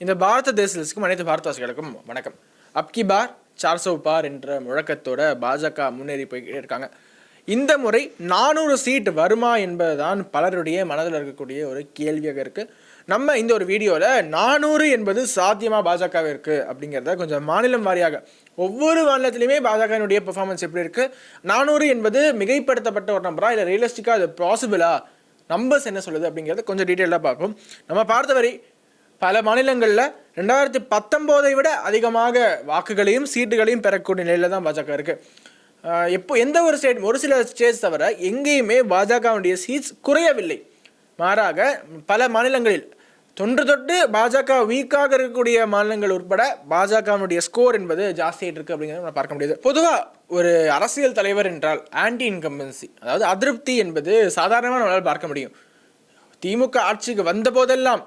இந்த பாரத தேசத்துக்கும் அனைத்து பாரதவாசிகளுக்கும் வணக்கம். அப்கி பார் சார்சோ பார் என்ற முழக்கத்தோட பாஜக முன்னேறி போய்கிட்டே இருக்காங்க இந்த முறை நானூறு சீட் வருமா என்பதுதான் பலருடைய மனதில் இருக்கக்கூடிய ஒரு கேள்வியாக இருக்குது நம்ம இந்த ஒரு வீடியோவில் நானூறு என்பது சாத்தியமாக பாஜகவிற்கு அப்படிங்கிறத கொஞ்சம் மாநிலம் வாரியாக ஒவ்வொரு மாநிலத்திலையுமே பாஜகவினுடைய பெர்ஃபார்மன்ஸ் எப்படி இருக்குது நானூறு என்பது மிகைப்படுத்தப்பட்ட ஒரு நம்பரா இல்லை ரியலிஸ்டிக்காக அது பாசிபிளா நம்பர்ஸ் என்ன சொல்லுது அப்படிங்கிறத கொஞ்சம் டீட்டெயிலாக பார்ப்போம். நம்ம பார்த்தவரை பல மாநிலங்களில் ரெண்டாயிரத்தி பத்தொம்போதை விட அதிகமாக வாக்குகளையும் சீட்டுகளையும் பெறக்கூடிய நிலையில் தான் பாஜக இருக்குது எப்போ எந்த ஒரு ஸ்டேட் ஒரு சில ஸ்டேட்ஸ் தவிர எங்கேயுமே பாஜகவுடைய சீட்ஸ் குறையவில்லை. மாறாக பல மாநிலங்களில் தொன்று தொட்டு பாஜக வீக்காக இருக்கக்கூடிய மாநிலங்கள் உட்பட பாஜகவினுடைய ஸ்கோர் என்பது ஜாஸ்தியாகிட்டு இருக்குது அப்படிங்கிறத நம்ம பார்க்க முடியுது. பொதுவாக ஒரு அரசியல் தலைவர் என்றால் ஆன்டி இன்கம்பன்சி அதாவது அதிருப்தி என்பது சாதாரணமாக நம்மளால் பார்க்க முடியும். திமுக ஆட்சிக்கு வந்த போதெல்லாம்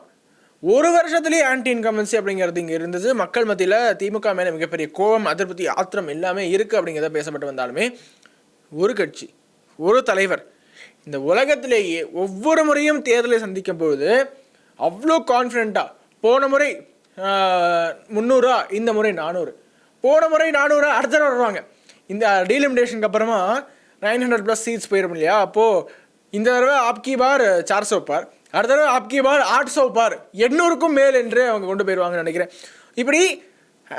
ஒரு வருஷத்துலேயே ஆன்டி இன்கம்பன்சி அப்படிங்கிறது இங்கே இருந்தது. மக்கள் மத்தியில் திமுக மேலே மிகப்பெரிய கோபம் அதிருப்தி ஆத்திரம் எல்லாமே இருக்குது அப்படிங்கிறத பேசப்பட்டு வந்தாலுமே ஒரு கட்சி ஒரு தலைவர் இந்த உலகத்திலேயே ஒவ்வொரு முறையும் தேர்தலை சந்திக்கும் பொழுது அவ்வளோ கான்ஃபிடெண்ட்டாக போன முறை முந்நூறுரூவா இந்த முறை நானூறு. போன முறை நானூறுரூவா அடுத்த தடவை வருவாங்க. இந்த டீலிமிடேஷனுக்கு அப்புறமா நைன் ஹண்ட்ரட் ப்ளஸ் சீட்ஸ் போயிடும் இல்லையா? அப்போது இந்த தடவை ஆப்கி பார் சார் சோ பார் அடுத்த தடவை அப்கி பார் ஆட் சோ பார். எண்ணூறுக்கும் மேல் என்று அவங்க கொண்டு போயிடுவாங்கன்னு நினைக்கிறேன். இப்படி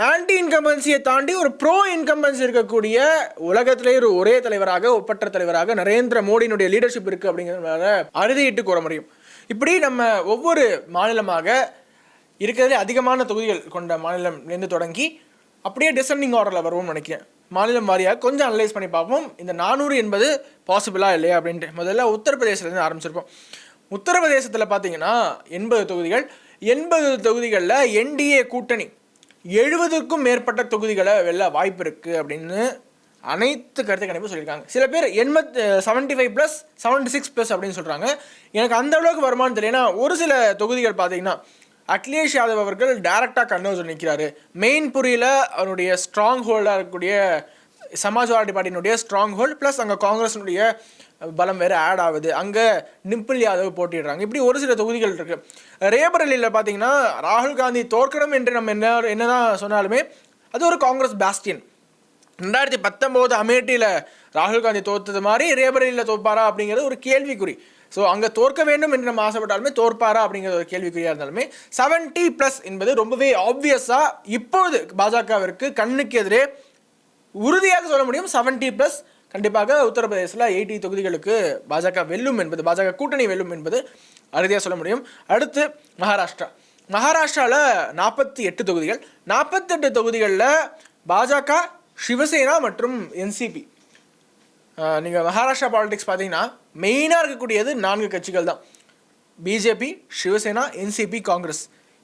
ஆன்டி இன்கம்பன்சியை தாண்டி ஒரு ப்ரோ இன்கம்பன்சி இருக்கக்கூடிய உலகத்திலே ஒரு ஒரே தலைவராக ஒப்பற்ற தலைவராக நரேந்திர மோடியினுடைய லீடர்ஷிப் இருக்குது அப்படிங்கிறத அறுதியிட்டு கூற முடியும். இப்படி நம்ம ஒவ்வொரு மாநிலமாக இருக்கிறதுலே அதிகமான தொகுதிகள் கொண்ட மாநிலம்லேருந்து தொடங்கி அப்படியே டிசெண்டிங் ஆர்டரில் வருவோம்னு நினைக்கிறேன். மாநிலம் வாரியாக கொஞ்சம் அனலைஸ் பண்ணி பார்ப்போம். இந்த நானூறு என்பது பாசிபிளா இல்லையா அப்படின்ட்டு. முதல்ல உத்தரப்பிரதேசிலேருந்து ஆரம்பிச்சிருப்போம். உத்தரப்பிரதேசத்தில் பார்த்தீங்கன்னா எண்பது தொகுதிகள் எண்பது தொகுதிகளில் என்டிஏ கூட்டணி. எழுபதுக்கும் மேற்பட்ட தொகுதிகளை வெல்ல வாய்ப்பு இருக்குது அப்படின்னு அனைத்து கருத்து கணிப்பு சொல்லியிருக்காங்க. சில பேர் எண்பத்து seventy five plus seventy six plus அப்படின்னு சொல்கிறாங்க எனக்கு அந்த அளவுக்கு வருமானு தெரியல. ஒரு சில தொகுதிகள் பார்த்தீங்கன்னா அகிலேஷ் யாதவ் அவர்கள் டேரெக்டாக கன்வர்ஸ் நிற்கிறாரு மெயின்புரியில் அவருடைய ஸ்ட்ராங் ஹோல்டாக இருக்கக்கூடிய சமாஜ்வாடி பார்ட்டியினுடைய ஸ்ட்ராங் ஹோல்ட் ப்ளஸ் அங்கே காங்கிரஸினுடைய பலம் வேறு ஆட் ஆகுது. அங்கே நிம்பிள் யாதவ் போட்டிடுறாங்க. இப்படி ஒரு சில தொகுதிகள் இருக்குது ரேபரலியில் பார்த்தீங்கன்னா ராகுல் காந்தி தோற்கணும் என்று நம்ம என்ன என்னதான் சொன்னாலுமே அது ஒரு காங்கிரஸ் பாஸ்டியன் ரெண்டாயிரத்தி பத்தொம்போது அமேட்டியில் ராகுல் காந்தி தோத்தது மாதிரி ரேபரலியில் தோற்பாரா அப்படிங்கிறது ஒரு கேள்விக்குறி. ஸோ அங்கே தோற்க வேண்டும் என்று நம்ம ஆசைப்பட்டாலுமே தோற்பாரா அப்படிங்கிற ஒரு கேள்விக்குறியாக இருந்தாலுமே செவன்ட்டி ப்ளஸ் என்பது ரொம்பவே ஆப்வியஸாக இப்பொழுது பாஜகவிற்கு கண்ணுக்கு எதிரே உறுதியாக சொல்ல முடியும் செவன்ட்டி ப்ளஸ் கண்டிப்பாக உத்தரப்பிரதேசில் எயிட்டி தொகுதிகளுக்கு பாஜக வெல்லும் என்பது பாஜக கூட்டணி வெல்லும் என்பது அறுதியாக சொல்ல முடியும். அடுத்து மகாராஷ்டிரா. மகாராஷ்டிராவில் நாற்பத்தி எட்டு தொகுதிகள். நாற்பத்தெட்டு தொகுதிகளில் பாஜக சிவசேனா மற்றும் என்சிபி நீங்கள் மகாராஷ்டிரா பாலிடிக்ஸ் பார்த்தீங்கன்னா மெயினாக இருக்கக்கூடியது நான்கு கட்சிகள் தான். BJP Shiv Sena NCP Congress.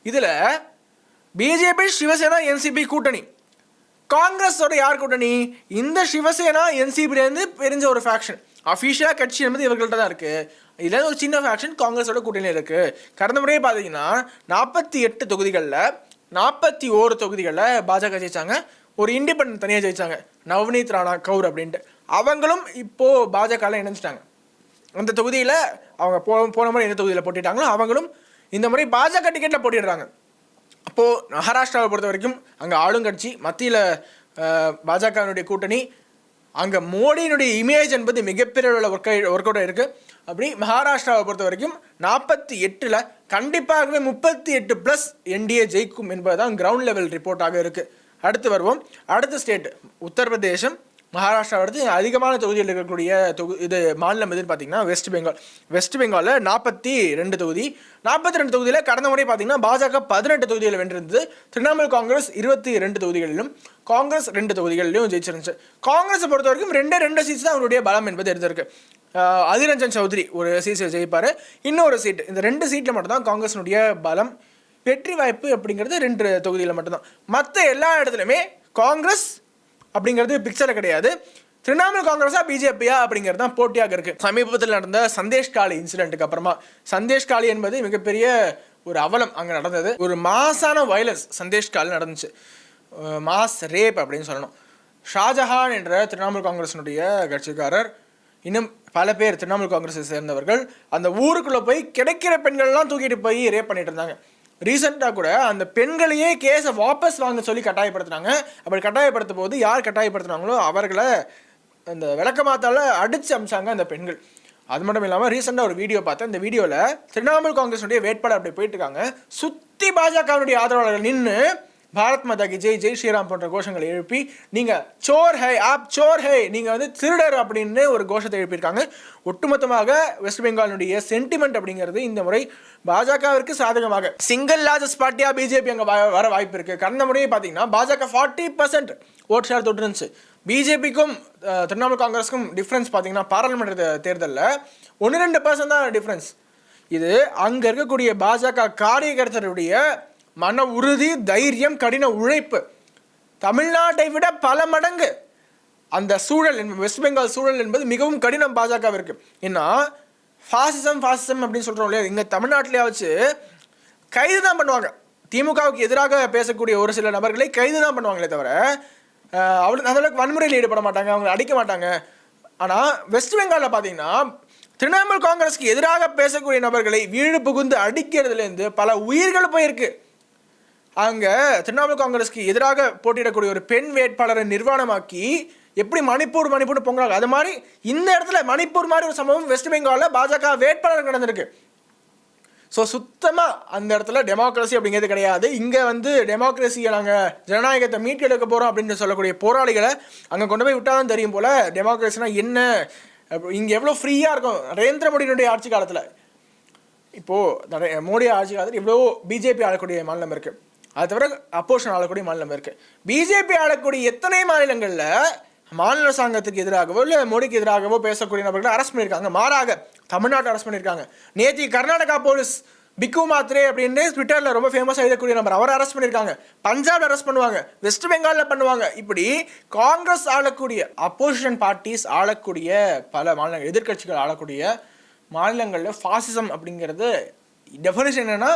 இதில் பிஜேபி சிவசேனா என்சிபி கூட்டணி. காங்கிரஸோட யார் கூட்டணி? இந்த சிவசேனா என்சிபிலேருந்து பிரிஞ்ச ஒரு ஃபேக்ஷன் அஃபிஷியலாக கட்சி என்பது இவர்கள்ட்ட தான் இருக்குது இதில் ஒரு சின்ன ஃபேக்ஷன் காங்கிரஸோட கூட்டணி இருக்குது கடந்த முறையே பார்த்தீங்கன்னா நாற்பத்தி எட்டு தொகுதிகளில் நாற்பத்தி ஓரு தொகுதிகளில் பாஜக ஜெயிச்சாங்க. ஒரு இண்டிபெண்ட் தனியாக ஜெயிச்சாங்க. நவ்னீத் ராணா கவுர் அப்படின்ட்டு. அவங்களும் இப்போது பாஜகவில் இணைஞ்சிட்டாங்க. அந்த தொகுதியில் அவங்க போ போன முறை எந்த தொகுதியில் போட்டிட்டாங்களோ அவங்களும் இந்த முறை பாஜக டிக்கெட்டில் போட்டிடுறாங்க. அப்போது மகாராஷ்டிராவை பொறுத்த வரைக்கும் அங்கே ஆளுங்கட்சி மத்தியில் பாஜகவினுடைய கூட்டணி அங்கே மோடியினுடைய இமேஜ் என்பது மிகப்பெரிய அளவில் ஒர்க் ஒர்க் அவுட் இருக்குது அப்படி மகாராஷ்டிராவை பொறுத்த வரைக்கும் நாற்பத்தி எட்டில் கண்டிப்பாகவே முப்பத்தி எட்டு ப்ளஸ் என்டிஏ ஜெயிக்கும் என்பது தான் கிரவுண்ட் லெவல் ரிப்போர்ட்டாக இருக்குது அடுத்து வருவோம். அடுத்த ஸ்டேட் உத்தரப்பிரதேசம். மகாராஷ்டிரா அடுத்து அதிகமான தொகுதியில் இருக்கக்கூடிய தொகு இது மாநிலம் எதுன்னு பார்த்தீங்கன்னா வெஸ்ட் பெங்கால் வெஸ்ட் பெங்காலில் நாற்பத்தி ரெண்டு தொகுதி. நாற்பத்தி ரெண்டு தொகுதியில் கடந்த முறை பார்த்தீங்கன்னா பாஜக பதினெட்டு தொகுதியில் வென்றிருந்தது. திரிணாமுல் காங்கிரஸ் இருபத்தி ரெண்டு தொகுதிகளிலும் காங்கிரஸ் ரெண்டு தொகுதிகளிலும் ஜெயிச்சிருந்துச்சு. காங்கிரஸை பொறுத்த வரைக்கும் ரெண்டே ரெண்டு சீட்ஸ் தான் அவருடைய பலம் என்பது எடுத்திருக்கு அதிரஞ்சன் சௌத்ரி ஒரு சீட்ஸை ஜெயிப்பார். இன்னொரு சீட் இந்த ரெண்டு சீட்டில் மட்டும்தான் காங்கிரஸினுடைய பலம். வெற்றி வாய்ப்பு அப்படிங்கிறது ரெண்டு தொகுதியில் மட்டும்தான். மற்ற எல்லா இடத்துலையுமே காங்கிரஸ் அப்படிங்கிறது பிக்சரில் கிடையாது. திரிணாமுல் காங்கிரஸா பிஜேபியா அப்படிங்கிறது தான் போட்டியாக இருக்குது சமீபத்தில் நடந்த சந்தேஷ் காளி இன்சிடென்ட்டுக்கு அப்புறமா சந்தேஷ் காளி என்பது மிகப்பெரிய ஒரு அவலம் அங்கே நடந்தது. ஒரு மாசான வயலன்ஸ் சந்தேஷ் காலி நடந்துச்சு. மாஸ் ரேப் அப்படின்னு சொல்லணும். ஷாஜஹான் என்ற திரிணாமுல் காங்கிரஸினுடைய கட்சிக்காரர் இன்னும் பல பேர் திரிணாமுல் காங்கிரஸை சேர்ந்தவர்கள் அந்த ஊருக்குள்ளே போய் கிடைக்கிற பெண்கள்லாம் தூக்கிட்டு போய் ரேப் பண்ணிட்டு இருந்தாங்க. ரீசெண்டாக கூட அந்த பெண்களையே கேஸை வாபஸ் வாங்க சொல்லி கட்டாயப்படுத்துனாங்க. அப்படி கட்டாயப்படுத்தும் போது யார் கட்டாயப்படுத்துனாங்களோ அவர்களை அந்த விளக்கமாத்தால அடித்து அமிச்சாங்க அந்த பெண்கள். அது மட்டும் இல்லாமல் ரீசெண்டாக ஒரு வீடியோ பார்த்தேன். இந்த வீடியோவில் திரிணாமுல் காங்கிரஸுடைய வேட்பாளர் அப்படி போயிட்டு இருக்காங்க. சுற்றி பாஜகவினுடைய ஆதரவாளர்கள் நின்று பாரத் மாதா கி ஜெய் ஜெய் ஸ்ரீராம் போன்ற கோஷங்களை எழுப்பி நீங்கள் சோர் ஹை ஆப் சோர் ஹை நீங்கள் வந்து திருடர் அப்படின்னு ஒரு கோஷத்தை எழுப்பியிருக்காங்க. ஒட்டுமொத்தமாக வெஸ்ட் பெங்காலினுடைய சென்டிமெண்ட் அப்படிங்கிறது இந்த முறை பாஜகவிற்கு சாதகமாக. சிங்கிள் லார்ஜஸ்ட் பார்ட்டியாக பிஜேபி அங்கே வர வாய்ப்பு இருக்குது கடந்த முறையே பார்த்தீங்கன்னா Bajaka forty percent vote share தொட்டுருந்துச்சு பிஜேபிக்கும் திரிணாமுல் காங்கிரஸுக்கும் டிஃப்ரென்ஸ் பார்த்தீங்கன்னா பாராளுமன்ற தேர்தலில் ஒன்று ரெண்டு பர்சன்ட் தான் டிஃப்ரென்ஸ் இது அங்கே இருக்கக்கூடிய பாஜக காரியகர்த்தருடைய மன உறுதி தைரியம் கடின உழைப்பு. தமிழ்நாட்டை விட பல மடங்கு அந்த சூழல் என்பது வெஸ்ட் பெங்கால் சூழல் என்பது மிகவும் கடினம் பாஜகவிற்கு. ஏன்னா ஃபாசிசம் ஃபாசிசம் அப்படின்னு சொல்கிறோம் இல்லையா? இங்கே தமிழ்நாட்டிலே வச்சு கைது தான் பண்ணுவாங்க. திமுகவுக்கு எதிராக பேசக்கூடிய ஒரு சில நபர்களை கைது தான் பண்ணுவாங்களே தவிர அவ்வளோ அந்தளவுக்கு வன்முறையில் ஈடுபட மாட்டாங்க அவங்களை அடிக்க மாட்டாங்க. ஆனால் வெஸ்ட் பெங்காலில் பார்த்தீங்கன்னா திரிணாமுல் காங்கிரஸ்க்கு எதிராக பேசக்கூடிய நபர்களை வீடு புகுந்து அடிக்கிறதுலேருந்து பல உயிர்கள் போயிருக்கு. அங்கே திரிணாமுல் காங்கிரஸ்க்கு எதிராக போட்டியிடக்கூடிய ஒரு பெண் வேட்பாளரை நிர்வாணமாக்கி எப்படி மணிப்பூர் மணிப்பூர் பொங்கலாங்க அது மாதிரி இந்த இடத்துல மணிப்பூர் மாதிரி ஒரு சம்பவம் வெஸ்ட் பெங்காலில் பாஜக வேட்பாளர் நடந்திருக்கு. ஸோ சுத்தமாக அந்த இடத்துல டெமோக்ரஸி அப்படிங்கிறது கிடையாது. இங்கே வந்து டெமோக்ரஸியை நாங்கள் ஜனநாயகத்தை மீட்டெடுக்க போகிறோம் அப்படின்னு சொல்லக்கூடிய போராளிகளை அங்கே கொண்டு போய் விட்டால் தான் தெரியும் போல் டெமோக்ரஸினா என்ன? இங்கே எவ்வளோ ஃப்ரீயாக இருக்கும்? நரேந்திர மோடியினுடைய ஆட்சி காலத்தில். இப்போது மோடி ஆட்சி காலத்தில் எவ்வளோ பிஜேபி ஆளக்கூடிய மாநிலம் இருக்குது அது தவிர அப்போஷன் ஆளக்கூடிய மாநிலம் இருக்குது பிஜேபி ஆளக்கூடிய எத்தனை மாநிலங்களில் மாநில அரசாங்கத்துக்கு எதிராகவோ இல்லை மோடிக்கு எதிராகவோ பேசக்கூடிய நபர்களை அரெஸ்ட் பண்ணியிருக்காங்க. மாறாக தமிழ்நாட்டை அரெஸ்ட் பண்ணியிருக்காங்க. நேற்று கர்நாடகா போலீஸ் பிக்கு மாத்ரே அப்படின்னு ட்விட்டரில் ரொம்ப ஃபேமஸ் எழுதக்கூடிய நபர். அவரை அரெஸ்ட் பண்ணியிருக்காங்க. பஞ்சாபில் அரெஸ்ட் பண்ணுவாங்க. வெஸ்ட் பெங்காலில் பண்ணுவாங்க. இப்படி காங்கிரஸ் ஆளக்கூடிய அப்போசிஷன் பார்ட்டிஸ் ஆளக்கூடிய பல மாநிலங்கள் எதிர்கட்சிகள் ஆளக்கூடிய மாநிலங்களில் ஃபாசிசம் அப்படிங்கிறது டெஃபினேஷன் என்னென்னா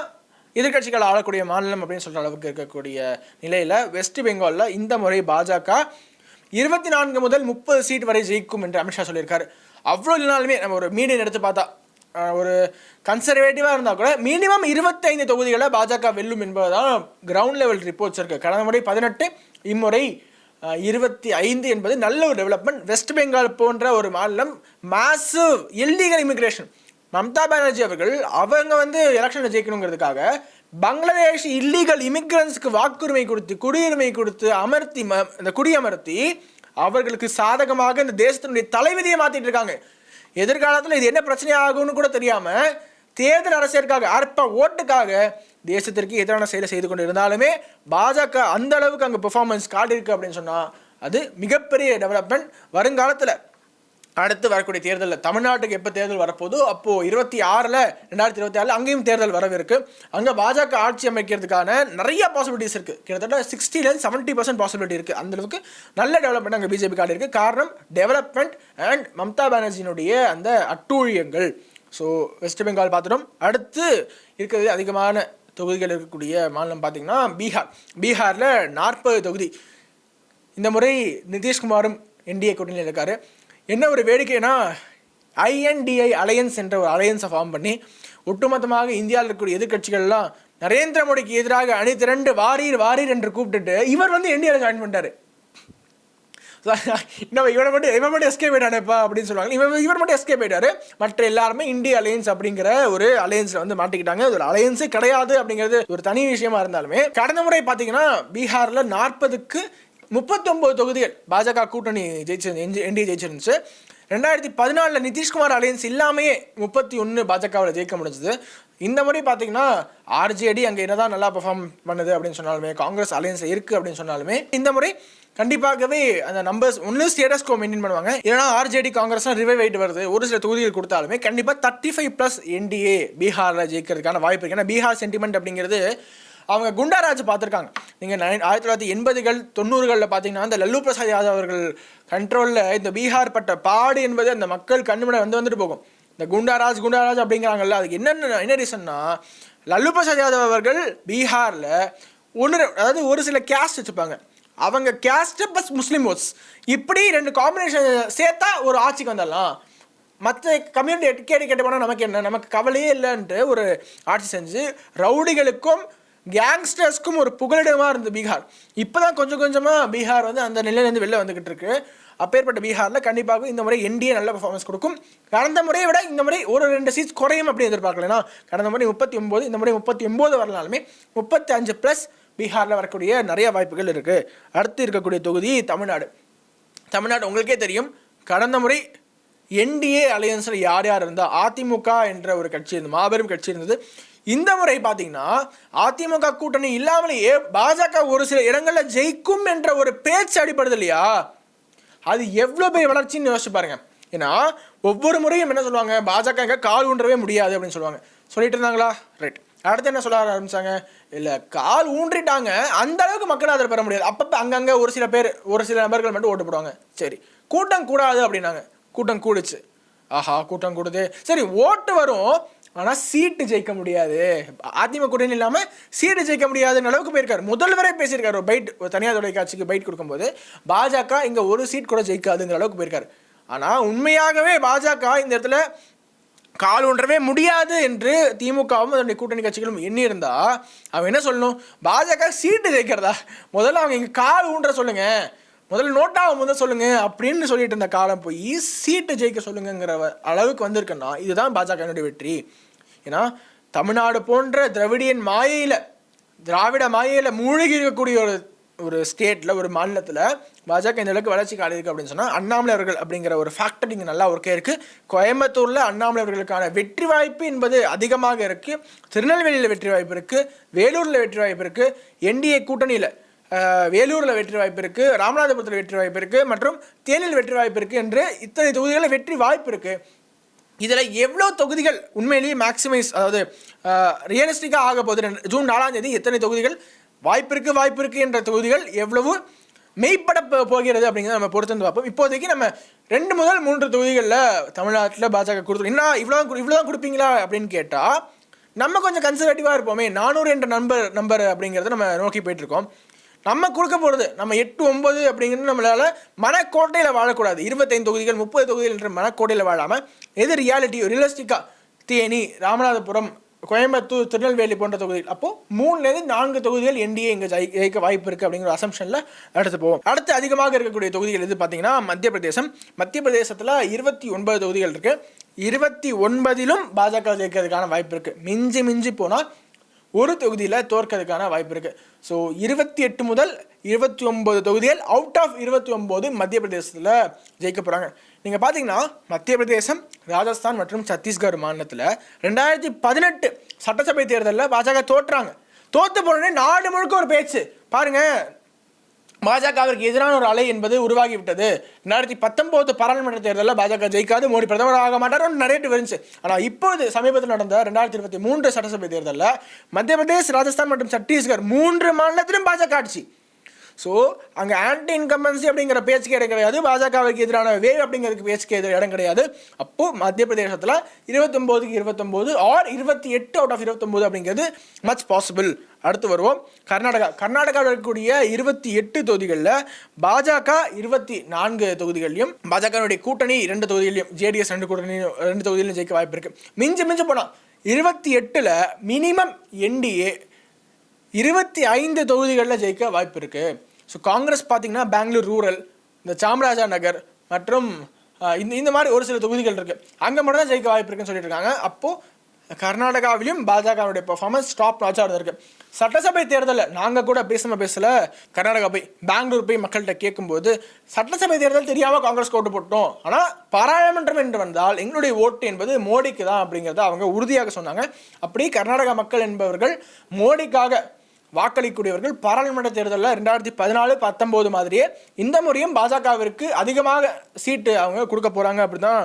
எதிர்கட்சிகள் ஆளக்கூடிய மாநிலம் அப்படின்னு சொல்கிற அளவுக்கு இருக்கக்கூடிய நிலையில் வெஸ்ட் பெங்காலில் இந்த முறை பாஜக இருபத்தி நான்கு முதல் முப்பது சீட் வரை ஜெயிக்கும் என்று அமித்ஷா சொல்லியிருக்காரு. அவ்வளோ இல்லைனாலுமே நம்ம ஒரு மீடியன் எடுத்து பார்த்தா ஒரு கன்சர்வேட்டிவாக இருந்தால் கூட மினிமம் இருபத்தைந்து தொகுதிகளை பாஜக வெல்லும் என்பதுதான் கிரவுண்ட் லெவல் ரிப்போர்ட்ஸ் இருக்குது கடந்த முறை பதினெட்டு இம்முறை இருபத்தி ஐந்து என்பது நல்ல ஒரு டெவலப்மெண்ட் வெஸ்ட் பெங்கால் போன்ற ஒரு மாநிலம் massive illegal immigration Mamata Banerjee அவர்கள் அவங்க வந்து எலெக்ஷனில் ஜெயிக்கணுங்கிறதுக்காக பங்களாதேஷ் இல்லீகல் இமிக்ரன்ஸ்க்கு வாக்குரிமை கொடுத்து குடியுரிமை கொடுத்து அமர்த்தி ம இந்த குடியமர்த்தி அவர்களுக்கு சாதகமாக இந்த தேசத்தினுடைய தலைவிதியை மாற்றிட்டு இருக்காங்க. எதிர்காலத்தில் இது என்ன பிரச்சனை ஆகும்னு கூட தெரியாமல் தேர்தல் அரசியலுக்காக அற்ப ஓட்டுக்காக தேசத்திற்கு எதிரான செயலை செய்து கொண்டு இருந்தாலுமே பாஜக அந்த அளவுக்கு அங்கே பெர்ஃபார்மன்ஸ் காட்டியிருக்கு அப்படின்னு சொன்னால் அது மிகப்பெரிய டெவலப்மெண்ட் வருங்காலத்தில். அடுத்து வரக்கூடிய தேர்தலில் தமிழ்நாட்டுக்கு எப்போ தேர்தல் வரப்போதோ அப்போது இருபத்தி ஆறில் ரெண்டாயிரத்தி இருபத்தி ஆறில் அங்கேயும் தேர்தல் வரவிருக்கு. அங்கே பாஜக ஆட்சி அமைக்கிறதுக்கான நிறைய பாசிபிலிட்டிஸ் இருக்குது கிட்டத்தட்ட சிக்ஸ்டிலேருந்து செவன்ட்டி பர்சன்ட் பாசிபிலிட்டி இருக்குது அந்தளவுக்கு நல்ல டெவலப்மெண்ட் அங்கே பிஜேபி கார்டு இருக்குது காரணம் டெவலப்மெண்ட் அண்ட் மம்தா பானர்ஜியினுடைய அந்த அட்டூழியங்கள். ஸோ வெஸ்ட் பெங்கால் பார்த்துட்டோம். அடுத்து இருக்கிறது அதிகமான தொகுதிகள் இருக்கக்கூடிய மாநிலம் பார்த்திங்கன்னா பீகார். பீகாரில் நாற்பது தொகுதி. இந்த முறை நிதிஷ்குமாரும் என்டிஏ கூட்டணியில் இருக்கார். என்ன ஒரு வேடிக்கைனா ஐஎன்டிஐ அலையன்ஸ் என்ற ஒரு அலையன்ஸை ஃபார்ம் பண்ணி ஒட்டுமொத்தமாக இந்தியாவில் இருக்கக்கூடிய எதிர்கட்சிகள்லாம் நரேந்திர மோடிக்கு எதிராக அணி திரண்டு வாரீர் வாரீர் என்று கூப்பிட்டுட்டு இவர் வந்து இந்தியாவில் ஜாயின் பண்ணிட்டாரு. நம்ம இவனை மட்டும் இவன் மட்டும் எஸ்கே போயிட்டானேப்பா அப்படின்னு சொல்லுவாங்க. இவன் இவர் மட்டும் எஸ்கே போயிட்டாரு மற்ற எல்லாருமே இந்திய அலையன்ஸ் அப்படிங்கிற ஒரு அலையன்ஸில் வந்து மாட்டிக்கிட்டாங்க. ஒரு அலையன்ஸே கிடையாது அப்படிங்கிறது ஒரு தனி விஷயமா இருந்தாலுமே கடந்த முறை பார்த்தீங்கன்னா பீகாரில் நாற்பதுக்கு முப்பத்தொம்போது தொகுதிகள். பாஜக கூட்டணி ஜெயிச்சு என்டிஏ ஜெயிச்சிருந்துச்சு. ரெண்டாயிரத்தி பதினாலில் நிதிஷ்குமார் அலையன்ஸ் இல்லாமையே முப்பத்தி ஒன்று பாஜகவில் ஜெயிக்க முடிஞ்சது. இந்த முறை பார்த்தீங்கன்னா ஆர்ஜேடி அங்கே என்னதான் நல்லா பெர்ஃபார்ம் பண்ணுது அப்படின்னு சொன்னாலுமே காங்கிரஸ் அலையன்ஸ் இருக்குது அப்படின்னு சொன்னாலுமே இந்த முறை கண்டிப்பாகவே அந்த நம்பர்ஸ் ஒன்று ஸ்டேட்டஸ்கோ மெயின்டைன் பண்ணுவாங்க. ஏன்னா ஆர்ஜேடி காங்கிரஸ் ரிவைவ் ஆகிட்டு வருது. ஒரு சில தொகுதிகள் கொடுத்தாலுமே கண்டிப்பாக தேர்ட்டி ஃபைவ் ப்ளஸ் என்டிஏ பீகாரில் ஜெயிக்கிறதுக்கான வாய்ப்பு இருக்குது ஏன்னா பீகார் சென்டிமெண்ட் அப்படிங்கிறது அவங்க குண்டாராஜ் பார்த்துருக்காங்க. நீங்கள் ஆயிரத்தி தொள்ளாயிரத்தி எண்பதுகள் தொண்ணூறுகளில் பார்த்தீங்கன்னா அந்த லல்லு பிரசாத் யாதவ் அவர்கள் கண்ட்ரோலில் இந்த பீகார் பட்ட பாடு என்பது அந்த மக்கள் கண்ணுமட வந்து வந்துட்டு போகும். இந்த குண்டாராஜ் குண்டாராஜ் அப்படிங்கிறாங்கல்ல அதுக்கு என்னென்ன என்ன ரீசன்னா லல்லு பிரசாத் யாதவ் அவர்கள் பீகாரில் ஒன்று அதாவது ஒரு சில கேஸ்ட் வச்சுப்பாங்க அவங்க கேஸ்ட்டு ப்ளஸ் முஸ்லீம் ஓட்ஸ் இப்படி ரெண்டு காம்பினேஷன் சேர்த்தா ஒரு ஆட்சிக்கு வந்துடலாம். மற்ற கம்யூனிட்டி கேட்டு கேட்டு போனால் நமக்கு என்ன? நமக்கு கவலையே இல்லைன்ட்டு ஒரு ஆட்சி செஞ்சு ரவுடிகளுக்கும் கேங்ஸ்டர்ஸ்க்கும் ஒரு புகலிடமாக இருந்தது பீகார். இப்போ தான் கொஞ்சம் கொஞ்சமாக பீகார் வந்து அந்த நிலையிலேருந்து வெளில வந்துக்கிட்டு இருக்கு. அப்பேற்பட்ட பீகாரில் கண்டிப்பாக இந்த முறை என்டிஏ நல்ல பர்ஃபார்மன்ஸ் கொடுக்கும். கடந்த முறையை விட இந்த முறை ஒரு ரெண்டு சீட்ஸ் குறையும் அப்படி எதிர்பார்க்கலனா கடந்த முறை முப்பத்தி ஒம்பது இந்த முறை முப்பத்தி ஒம்பது வரலாலுமே முப்பத்தி அஞ்சு ப்ளஸ் பீகாரில் வரக்கூடிய நிறைய வாய்ப்புகள் இருக்குது அடுத்து இருக்கக்கூடிய தொகுதி தமிழ்நாடு. தமிழ்நாடு உங்களுக்கே தெரியும். கடந்த முறை என்டிஏ அலையன்ஸில் யார் யார் இருந்தால் அதிமுக என்ற ஒரு கட்சி இருந்தது மாபெரும் கட்சி இருந்தது. இந்த முறை பார்த்தீங்கன்னா அதிமுக கூட்டணி இல்லாமலேயே பாஜக ஒரு சில இடங்களில் ஜெயிக்கும் என்ற ஒரு பேச்சு அடிப்படுது இல்லையா? அது எவ்வளோ பெரிய வளர்ச்சின்னு யோசிச்சு பாருங்க. ஏன்னா ஒவ்வொரு முறையும் என்ன சொல்லுவாங்க? பாஜக எங்கே கால் ஊன்றவே முடியாது அப்படின்னு சொல்லுவாங்க. சொல்லிட்டு இருந்தாங்களா? ரைட் அடுத்து என்ன சொல்ல ஆரம்பிச்சாங்க? இல்லை கால் ஊன்றிட்டாங்க அந்த அளவுக்கு மக்கள் ஆதரவு பெற முடியாது. அப்பப்போ அங்கங்கே ஒரு சில பேர் ஒரு சில நபர்கள் மட்டும் ஓட்டு போடுவாங்க. சரி. கூட்டம் கூடாது அப்படின்னாங்க. கூட்டம் கூடுச்சு. ஆஹா கூட்டம் கூடுது. சரி ஓட்டு வரும். ஆனால் சீட்டு ஜெயிக்க முடியாது. அதிமுக கூட்டணி இல்லாமல் சீட்டு ஜெயிக்க முடியாதுன்னு அளவுக்கு போயிருக்காரு. முதல்வரே பேசியிருக்காரு. ஒரு பைட் தனியார் தொலைக்காட்சிக்கு பைட் கொடுக்கும்போது பாஜக இங்கே ஒரு சீட் கூட ஜெயிக்காதுங்கிற அளவுக்கு போயிருக்காரு. ஆனால் உண்மையாகவே பாஜக இந்த இடத்துல கால் ஒன்றவே முடியாது என்று திமுகவும் அதனுடைய கூட்டணி கட்சிகளும் எண்ணியிருந்தா அவன் என்ன சொல்லணும்? பாஜக சீட்டு ஜெயிக்கிறதா? முதல்ல அவங்க இங்கே கால் ஊன்ற சொல்லுங்கள் முதல்ல நோட்டாவை முதல் சொல்லுங்க. அப்படின்னு சொல்லிட்டு இருந்த காலம் போய் சீட்டு ஜெயிக்க சொல்லுங்கங்கிற அளவுக்கு வந்திருக்குன்னா இதுதான் பாஜகனுடைய வெற்றி. ஏன்னா தமிழ்நாடு போன்ற திராவிடியன் மாயையில் திராவிட மாயையில் மூழ்கி இருக்கக்கூடிய ஒரு ஒரு ஸ்டேட்டில் ஒரு மாநிலத்தில் பாஜக இந்த அளவுக்கு வளர்ச்சி காட்டியிருக்கு அப்படின்னு சொன்னால் அண்ணாமலை அவர்கள் அப்படிங்கிற ஒரு ஃபேக்டர் இங்கே நல்லா ஒர்க்கே இருக்குது கோயம்புத்தூரில் அண்ணாமலை அவர்களுக்கான வெற்றி வாய்ப்பு என்பது அதிகமாக இருக்குது திருநெல்வேலியில் வெற்றி வாய்ப்பு இருக்குது வேலூரில் வெற்றி வாய்ப்பு இருக்குது என்டிஏ கூட்டணியில் வேலூரில் வெற்றி வாய்ப்பு இருக்குது ராமநாதபுரத்தில் வெற்றி வாய்ப்பு இருக்குது மற்றும் தேனியில் வெற்றி வாய்ப்பு இருக்குது என்று இத்தனை தொகுதிகளில் வெற்றி வாய்ப்பு இருக்குது இதில் எவ்வளோ தொகுதிகள் உண்மையிலேயே மேக்ஸிமைஸ் அதாவது ரியலிஸ்டிக்காக ஆக போகுது ரெண்டு- ஜூன் நாலாம் தேதி எத்தனை தொகுதிகள் வாய்ப்பு இருக்குது வாய்ப்பு இருக்குது என்ற தொகுதிகள் எவ்வளவு மெய்ப்பட போகிறது அப்படிங்கிறத நம்ம பொறுத்து வந்து பார்ப்போம். இப்போதைக்கு நம்ம ரெண்டு முதல் மூன்று தொகுதிகளில் தமிழ்நாட்டில் பாஜக கொடுத்துருக்கோம் என்ன இவ்வளோ இவ்வளோ தான் கொடுப்பீங்களா அப்படின்னு கேட்டால் நம்ம கொஞ்சம் கன்சர்வேட்டிவாக இருப்போமே நானூறு என்ற நம்பர் நம்பர் அப்படிங்கிறத நம்ம நோக்கி போயிட்டுருக்கோம் நம்ம கொடுக்க போகிறது நம்ம எட்டு ஒம்பது அப்படிங்கிறது நம்மளால் மனக்கோட்டையில் வாழக்கூடாது. இருபத்தைந்து தொகுதிகள் முப்பது தொகுதிகள் என்ற மனக்கோட்டையில் வாழாமல் எது ரியாலிட்டி ரியலிஸ்டிக்காக தேனி ராமநாதபுரம் கோயம்புத்தூர் திருநெல்வேலி போன்ற தொகுதிகள். அப்போது மூணுலேருந்து நான்கு தொகுதிகள் என்டிஏ இங்கே ஜெயி ஜெயிக்க வாய்ப்பு இருக்குது அப்படிங்கிற அசம்ஷனில் அடுத்து போவோம். அடுத்து அதிகமாக இருக்கக்கூடிய தொகுதிகள் எது பார்த்தீங்கன்னா மத்திய பிரதேசம். மத்திய பிரதேசத்தில் இருபத்தி ஒன்பது தொகுதிகள் இருக்குது இருபத்தி ஒன்பதிலும் பாஜக ஜெயிக்கிறதுக்கான வாய்ப்பு இருக்குது மிஞ்சி மிஞ்சி போனால் ஒரு தொகுதியில் தோற்கிறதுக்கான வாய்ப்பு இருக்குது ஸோ இருபத்தி எட்டு முதல் இருபத்தி ஒம்பது தொகுதிகள் அவுட் ஆஃப் இருபத்தி ஒம்பது மத்திய பிரதேசத்தில் ஜெயிக்க போகிறாங்க நீங்கள் பார்த்தீங்கன்னா மத்திய பிரதேசம் ராஜஸ்தான் மற்றும் சத்தீஸ்கர் மாநிலத்தில் ரெண்டாயிரத்தி பதினெட்டு சட்டசபை தேர்தலில் பாஜக தோற்றுறாங்க தோற்று போனோடனே நாடு முழுக்க ஒரு பேச்சு. பாருங்கள் பாஜகவிற்கு எதிரான ஒரு அலை என்பது உருவாகிவிட்டது. ரெண்டாயிரத்தி பத்தொம்போது பாராளுமன்ற தேர்தலில் பாஜக ஜெயிக்காது மோடி பிரதமர் ஆக மாட்டார் நிறைய இருந்துச்சு. ஆனால் இப்போது சமீபத்தில் நடந்த ரெண்டாயிரத்தி இருபத்தி மூன்று சட்டசபை தேர்தலில் மத்திய பிரதேஷ் ராஜஸ்தான் மற்றும் சத்தீஸ்கர் மூன்று மாநிலத்திலும் பாஜக ஆட்சி. ஸோ அங்கே ஆன்டி இன்கம்பன்சி அப்படிங்கிற பேச்சுக்கு இடம் கிடையாது. பாஜகவுக்கு எதிரான வேவ் அப்படிங்கிறதுக்கு பேச்சுக்கு எதிர இடம் கிடையாது. அப்போது மத்திய பிரதேசத்தில் இருபத்தொம்போதுக்கு இருபத்தொம்போது ஆர் இருபத்தி எட்டு அவுட் ஆஃப் இருபத்தொம்போது அப்படிங்கிறது மச் பாசிபிள் அடுத்து வருவோம். கர்நாடகா. கர்நாடகாவில் இருக்கக்கூடிய இருபத்தி எட்டு தொகுதிகளில் பாஜக இருபத்தி நான்கு தொகுதிகளிலும் பாஜகனுடைய கூட்டணி இரண்டு தொகுதிகளிலும் ஜேடிஎஸ் ரெண்டு கூட்டணி ரெண்டு தொகுதிகளையும் ஜெயிக்க வாய்ப்பு இருக்குது மிஞ்சி மிஞ்சி போனால் இருபத்தி எட்டில் மினிமம் என்டிஏ இருபத்தி ஐந்து தொகுதிகளில் ஜெயிக்க வாய்ப்பு இருக்குது ஸோ காங்கிரஸ் பார்த்திங்கன்னா பெங்களூர் ரூரல் இந்த சாமராஜா நகர் மற்றும் இந்த இந்த மாதிரி ஒரு சில தொகுதிகள் இருக்குது அங்கே மட்டும் தான் ஜெயிக்க வாய்ப்பு இருக்குன்னு சொல்லிட்டு இருக்காங்க. அப்போது கர்நாடகாவிலும் பாஜகவுடைய பர்ஃபார்மன்ஸ் டாப் நாச்சாக இருந்திருக்கு சட்டசபை தேர்தலில் நாங்கள் கூட பேசாம பேசல. கர்நாடகா போய் பெங்களூர் போய் மக்கள்கிட்ட கேட்கும்போது சட்டசபை தேர்தல் தெரியாமல் காங்கிரஸ் ஓட்டு போட்டோம். ஆனால் பாராளுமன்றம் என்று வந்தால் எங்களுடைய ஓட்டு என்பது மோடிக்கு தான் அப்படிங்கிறத அவங்க உறுதியாக சொன்னாங்க. அப்படி கர்நாடகா மக்கள் என்பவர்கள் மோடிக்காக வாக்களிக்கூடியவர்கள் பாராளுமன்ற தேர்தலில் ரெண்டாயிரத்தி பதினாலு பத்தொம்போது மாதிரியே இந்த முறையும் பாஜகவிற்கு அதிகமாக சீட்டு அவங்க கொடுக்க போகிறாங்க அப்படி தான்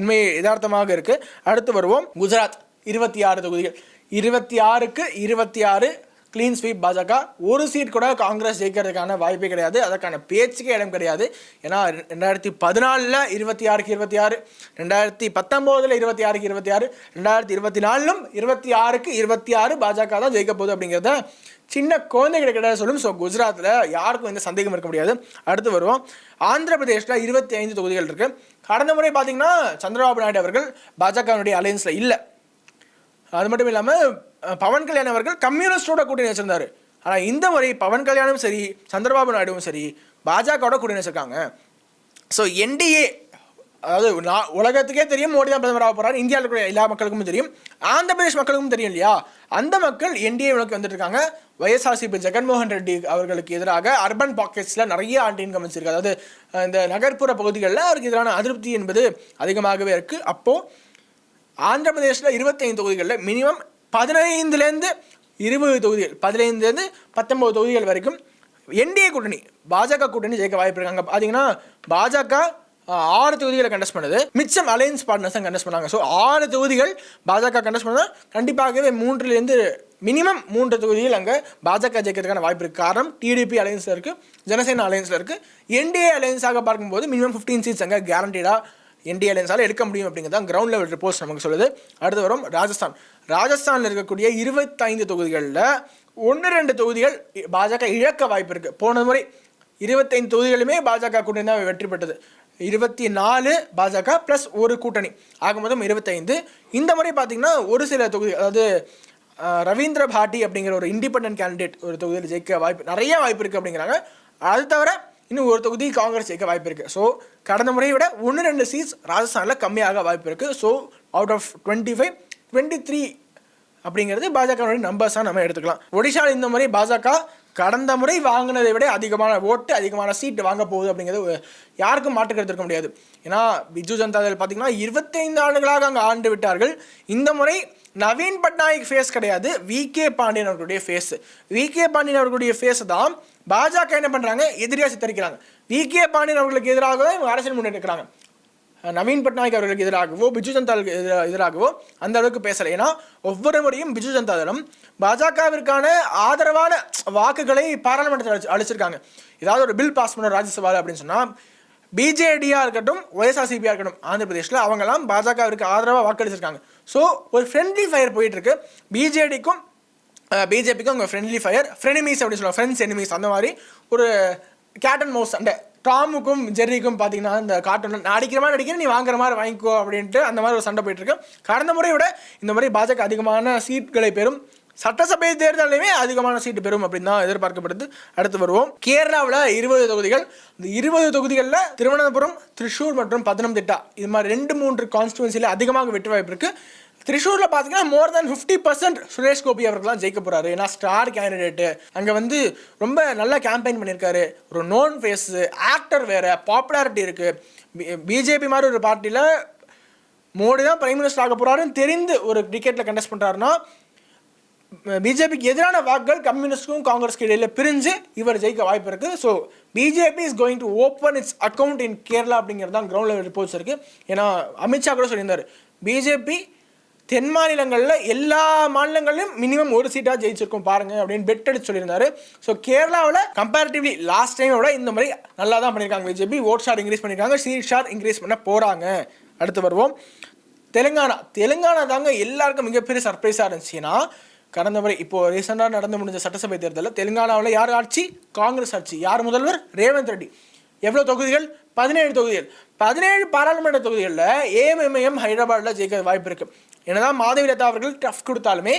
உண்மை யதார்த்தமாக இருக்குது அடுத்து வருவோம். குஜராத் இருபத்தி ஆறு தொகுதிகள். இருபத்தி ஆறுக்கு இருபத்தி ஆறு க்ளீன் ஸ்வீப் பாஜக ஒரு சீட் கூட காங்கிரஸ் ஜெயிக்கிறதுக்கான வாய்ப்பே கிடையாது. அதற்கான பேச்சுக்கே இடம் கிடையாது. ஏன்னா ரெண்டாயிரத்தி பதினாலில் இருபத்தி ஆறுக்கு இருபத்தி ஆறு ரெண்டாயிரத்தி பத்தொம்போதில் இருபத்தி ஆறுக்கு இருபத்தி ஆறு ரெண்டாயிரத்தி இருபத்தி நாலிலும் இருபத்தி ஆறுக்கு இருபத்தி ஆறு பாஜக தான் ஜெயிக்க போகுது அப்படிங்கிறத சின்ன குழந்தைகள் கிடையாது சொல்லும். ஸோ குஜராத்தில் யாருக்கும் எந்த சந்தேகம் இருக்க முடியாது. அடுத்து வருவோம். ஆந்திர பிரதேஷில் இருபத்தி ஐந்து தொகுதிகள் இருக்குது கடந்த முறை பார்த்தீங்கன்னா சந்திரபாபு நாயுடு அவர்கள் பாஜகவினுடைய அலையன்ஸில் இல்லை. அது மட்டும் இல்லாமல் பவன் கல்யாண் அவர்கள் கம்யூனிஸ்டோட கூட்டணி வச்சிருந்தாரு. ஆனால் இந்த முறை பவன் கல்யாணும் சரி சந்திரபாபு நாயுடுவும் சரி பாஜகவோட கூட்டணி வச்சிருக்காங்க. ஸோ என்டிஏ அதாவது நான் உலகத்துக்கே தெரியும் மோடி தான் பிரதமராக போகிறார் இந்தியாவில் இருக்கிற எல்லா மக்களுக்கும் தெரியும் ஆந்திர பிரதேஷ் மக்களுக்கும் தெரியும் இல்லையா? அந்த மக்கள் என்டிஏ நோக்கி வந்துட்டு இருக்காங்க. வைஎஸ்ஆர்சிபி ஜெகன்மோகன் ரெட்டி அவர்களுக்கு எதிராக அர்பன் பாக்கெட்ஸில் நிறைய ஆண்டு இன்கம் வச்சிருக்கு அதாவது இந்த நகர்ப்புற பகுதிகளில் அவருக்கு எதிரான அதிருப்தி என்பது அதிகமாகவே இருக்குது அப்போது ஆந்திர பிரதேசில் இருபத்தைந்து தொகுதிகளில் மினிமம் பதினைந்துலேருந்து இருபது தொகுதிகள் பதினைந்துலேருந்து பத்தொம்பது தொகுதிகள் வரைக்கும் என்டிஏ கூட்டணி பாஜக கூட்டணி ஜெயிக்க வாய்ப்பு இருக்காங்க. பார்த்தீங்கன்னா பாஜக ஆறு தொகுதிகளை கண்டஸ்ட் பண்ணுது. மிச்சம் அலையன்ஸ் பார்ட்னர்ஸ் தான் கண்டஸ்ட் பண்ணாங்க ஸோ ஆறு தொகுதிகள் பாஜக கண்டஸ்ட் பண்ணால் கண்டிப்பாகவே மூன்றுலேருந்து மினிமம் மூன்று தொகுதிகள் அங்கே பாஜக ஜெயிக்கிறதுக்கான வாய்ப்பு இருக்குது காரணம் டிடிபி அலையன்ஸில் இருக்குது ஜனசேனா அலையன்ஸில் இருக்குது என்டிஏ அலையன்ஸாக பார்க்கும்போது மினிமம் ஃபிஃப்டீன் சீட்ஸ் அங்கே கேரண்டீடாக இந்திய அலையன்ஸால் எடுக்க முடியும் அப்படிங்கிறது தான் கிரவுண்ட் லெவல் ரிப்போர்ட்ஸ் நமக்கு சொல்லுது. அடுத்து வரும் ராஜஸ்தான். ராஜஸ்தானில் இருக்கக்கூடிய இருபத்தைந்து தொகுதிகளில் ஒன்று ரெண்டு தொகுதிகள் பாஜக இழக்க வாய்ப்பு இருக்குது போன முறை இருபத்தைந்து தொகுதிகளுமே பாஜக கூட்டணி தான் வெற்றி பெற்றது. இருபத்தி நாலு பாஜக ப்ளஸ் ஒரு கூட்டணி. ஆக மொத்தம் இருபத்தைந்து. இந்த முறை பார்த்தீங்கன்னா ஒரு சில தொகுதி அதாவது ரவீந்திர பாட்டி அப்படிங்கிற ஒரு இண்டிபெண்டன்ட் கேண்டிடேட் ஒரு தொகுதியில் ஜெயிக்க வாய்ப்பு நிறைய வாய்ப்பு இருக்குது அப்படிங்கிறாங்க. அது தவிர இன்னும் ஒரு தொகுதி காங்கிரஸ் ஜெயிக்க வாய்ப்பு இருக்குது ஸோ கடந்த முறையை விட ஒன்று ரெண்டு சீட்ஸ் ராஜஸ்தானில் கம்மியாக வாய்ப்பு இருக்குது so out of twenty five twenty three அப்படிங்கிறது பாஜகவுடைய நம்பர்ஸாக நம்ம எடுத்துக்கலாம். ஒடிஷாவில் இந்த முறை பாஜக கடந்த முறை வாங்கினதை விட அதிகமான ஓட்டு அதிகமான சீட் வாங்க போகுது அப்படிங்கிறது யாருக்கும் மாற்று கருத்து இருக்க முடியாது. ஏன்னா பிஜு ஜனதா தள் பார்த்தீங்கன்னா இருபத்தைந்து ஆண்டுகளாக அங்கே ஆண்டு விட்டார்கள். இந்த முறை நவீன் பட்நாயக் ஃபேஸ் கிடையாது. வி கே பாண்டியன் அவர்களுடைய ஃபேஸ் வி கே பாண்டியன் அவர்களுடைய ஃபேஸ் தான் பாஜக என்ன பண்ணுறாங்க எதிரியாக சித்தரிக்கிறாங்க. வி. கே. பாண்டியன் அவர்களுக்கு எதிராக தான் இவங்க அரசியல் முன்னெடுக்கிறாங்க நவீன் பட்நாயக் அவர்களுக்கு எதிராகவோ பிஜு ஜனதாவுக்கு எதிரா- எதிராகவோ அந்த அளவுக்கு பேசலை. ஏன்னா ஒவ்வொரு முறையும் பிஜு ஜனதா தளம் பாஜகவிற்கான ஆதரவான வாக்குகளை பாராளுமன்றத்தில் அழிச்சிருக்காங்க ஏதாவது ஒரு பில் பாஸ் பண்ண ராஜ்யசபாவில் அப்படின்னு சொன்னால் பிஜேடியாக இருக்கட்டும் ஒய்எஸ்ஆர்சிபியாக இருக்கட்டும் ஆந்திர பிரதேஷில் அவங்கெல்லாம் பாஜகவிற்கு ஆதரவாக வாக்களிச்சிருக்காங்க. ஸோ ஒரு ஃப்ரெண்ட்லி ஃபயர் போயிட்டுருக்கு பிஜேடிக்கும் பிஜேபிக்கும் அவங்க ஃப்ரெண்ட்லி ஃபயர் ஃப்ரெனிமீஸ் அப்படின்னு சொல்லுவாங்க ஃப்ரெண்ட்ஸ் எனிமீஸ் அந்த மாதிரி. ஒரு கேட் அண்ட் மவுஸ் சண்டை டாமுக்கும் ஜெர்ரிக்கும் பார்த்தீங்கன்னா இந்த கார்ட்டூன் நான் அடிக்கிற மாதிரி அடிக்கிறேன் நீ வாங்குற மாதிரி வாங்கிக்கோ அப்படின்ட்டு அந்த மாதிரி ஒரு சண்டை போயிட்டுருக்கு கடந்த முறையோட விட இந்த முறை பாஜக அதிகமான சீட்களை பெறும் சட்டசபை தேர்தலையுமே அதிகமான சீட்டு பெறும் அப்படின்னு தான் எதிர்பார்க்கப்படுது. அடுத்து வருவோம். கேரளாவில் இருபது தொகுதிகள். இந்த இருபது தொகுதிகளில் திருவனந்தபுரம் திருஷூர் மற்றும் பத்தனம்திட்டா. இது மாதிரி ரெண்டு மூன்று கான்ஸ்டுவன்சியில் அதிகமாக வெற்றி வாய்ப்பு இருக்குது திரிஷூரில் பார்த்தீங்கன்னா more than fifty percent Suresh Gopi அவர்கள்லாம் ஜெயிக்க போகிறாரு ஏன்னா ஸ்டார் கேண்டிடேட்டு அங்கே வந்து ரொம்ப நல்லா கேம்பெயின் பண்ணியிருக்காரு. ஒரு நோன் ஃபேஸு ஆக்டர் வேறு பாப்புலாரிட்டி இருக்குது பிஜேபி மாதிரி ஒரு பார்ட்டியில் மோடி தான் பிரைம் மினிஸ்டர் ஆக போகிறாருன்னு தெரிந்து ஒரு டிக்கெட்டில் கண்டெஸ்ட் பண்ணுறாருன்னா பிஜேபிக்கு எதிரான வாக்குகள் கம்யூனிஸ்டுக்கும் காங்கிரஸ்க்கு இடையில பிரிஞ்சு இவர் ஜெயிக்க வாய்ப்பு இருக்குது so BJP is going to open its account in Kerala அப்படிங்கிறது தான் கிரவுண்ட் லெவல் ரிப்போர்ட்ஸ் இருக்குது ஏன்னா அமித்ஷா கூட சொல்லியிருந்தார். பிஜேபி தென் மாநிலங்களில் எல்லா மாநிலங்களிலும் மினிமம் ஒரு சீட்டாக ஜெயிச்சிருக்கும் பாருங்க அப்படின்னு பெட் எடுத்து சொல்லியிருந்தாரு. ஸோ கேரளாவில் கம்பேரிட்டிவ்லி லாஸ்ட் டைமை விட இந்த முறை நல்லா தான் பண்ணியிருக்காங்க பிஜேபி ஓட் ஷார் இன்க்ரீஸ் பண்ணியிருக்காங்க. சீட் ஷார் இன்க்ரீஸ் பண்ண போகிறாங்க அடுத்து வருவோம். தெலுங்கானா. தெலுங்கானா தாங்க எல்லாருக்கும் மிகப்பெரிய சர்ப்ரைஸாக இருந்துச்சுன்னா கடந்த முறை இப்போ ரீசெண்டாக நடந்து முடிஞ்ச சட்டசபை தேர்தலில் தெலுங்கானாவில் யார் ஆட்சி? காங்கிரஸ் ஆட்சி. யார் முதல்வர்? ரேவந்த் ரெட்டி. எவ்வளோ தொகுதிகள்? பதினேழு தொகுதிகள். பதினேழு பாராளுமன்ற தொகுதிகளில் ஏஎம்எம்ஐஎம் ஹைதராபாத்தில் ஜெயிக்க வாய்ப்பு இருக்குது என்னதான் மாதவி லதா அவர்கள் டஃப் கொடுத்தாலுமே